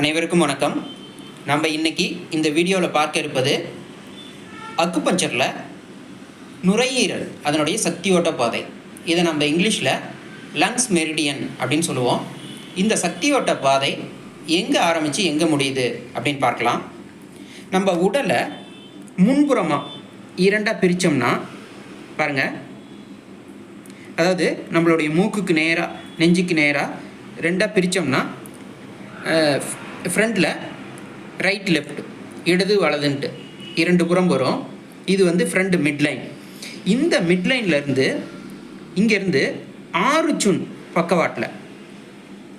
அனைவருக்கும் வணக்கம். நம்ம இன்றைக்கி இந்த வீடியோவில் பார்க்க இருப்பது அக்குபஞ்சரில் நுரையீரல் அதனுடைய சக்தி பாதை. இதை நம்ம இங்கிலீஷில் லங்ஸ் மெரிடியன் அப்படின்னு சொல்லுவோம். இந்த சக்தி ஓட்ட பாதை எங்கே ஆரம்பித்து எங்கே முடியுது அப்படின்னு பார்க்கலாம். நம்ம உடலை முன்புறமாக இரண்டாக பிரித்தோம்னா பாருங்கள் அதாவது நம்மளுடைய மூக்குக்கு நேராக நெஞ்சுக்கு நேராக ரெண்டாக பிரித்தோம்னா ஃப்ரண்டில் ரைட் லெஃப்ட் இடது வலதுன்ட்டு. இரண்டு புறம் வரும். இது வந்து ஃப்ரண்ட் மிட்லைன் இந்த மிட்லைன்லேருந்து இங்கேருந்து ஆறு சுன் பக்கவாட்டில்.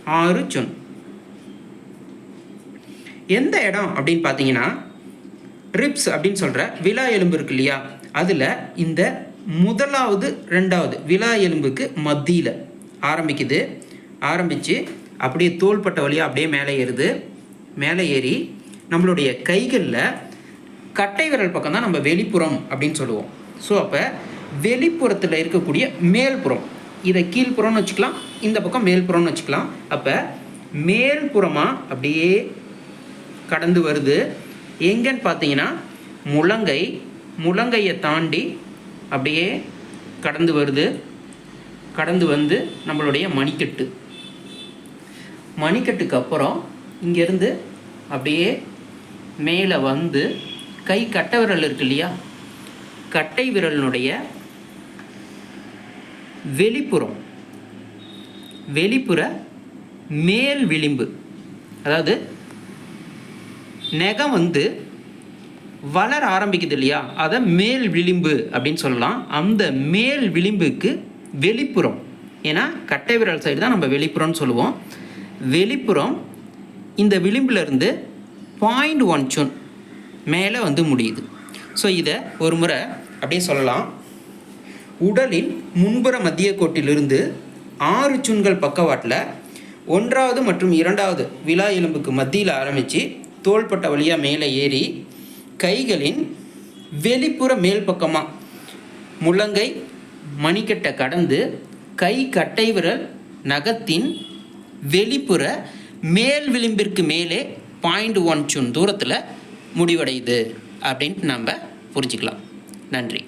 ஆறு சுன். எந்த இடம் அப்படின்னு பார்த்தீங்கன்னா ரிப்ஸ் அப்படின்னு சொல்கிற விலா எலும்பு இருக்கு இல்லையா? அதில் இந்த முதலாவது ரெண்டாவது விலா எலும்புக்கு மத்தியில் ஆரம்பிக்குது. ஆரம்பித்து அப்படியே தோள்பட்ட வழியாக அப்படியே மேலே ஏறுது. மேலே ஏறி நம்மளுடைய கைகளில் கட்டை விரல் பக்கம் தான் நம்ம வெளிப்புறம் அப்படின்னு சொல்லுவோம். ஸோ அப்போ வெளிப்புறத்தில் இருக்கக்கூடிய மேல்புறம். இதை கீழ்ப்புறம்னு வச்சுக்கலாம் இந்த பக்கம் மேல்புறம்னு வச்சுக்கலாம். அப்போ மேல்புறமாக அப்படியே கடந்து வருது. எங்கன்னு பார்த்தீங்கன்னா முழங்கை முழங்கையை தாண்டி அப்படியே கடந்து வருது. கடந்து வந்து நம்மளுடைய மணிக்கட்டு. மணிக்கட்டுக்கு அப்புறம் இங்கேருந்து அப்படியே மேலே வந்து கை கட்டை விரல் இருக்கு இல்லையா? கட்டை விரலினுடைய வெளிப்புறம் வெளிப்புற மேல் விளிம்பு அதாவது நெகம் வந்து வளர ஆரம்பிக்குது இல்லையா? அதை மேல் விளிம்பு அப்படின்னு சொல்லலாம். அந்த மேல் விளிம்புக்கு வெளிப்புறம் ஏன்னா கட்டை விரல் சைடு தான் நம்ம வெளிப்புறம்னு சொல்லுவோம். வெளிப்புறம் இந்த விளிம்பிலிருந்து பாயிண்ட் ஒன் சுன் மேலே வந்து முடியுது. ஸோ இதை ஒரு முறை அப்படியே சொல்லலாம். உடலின் முன்புற மத்திய கோட்டிலிருந்து ஆறு சுன்கள் பக்கவாட்டில் ஒன்றாவது மற்றும் இரண்டாவது விழா எலும்புக்கு மத்தியில் ஆரம்பித்து தோள்பட்ட வழியாக மேலே ஏறி கைகளின் வெளிப்புற மேல் பக்கமாக முழங்கை மணிக்கட்டை கடந்து கை கட்டை விரல் நகத்தின் வெளிப்புற மேல் விளிம்பிற்கு மேலே பாயிண்ட் ஒன் சுன் தூரத்தில் முடிவடையுது. அப்படின்ட்டு நம்ம புரிஞ்சுக்கலாம். நன்றி.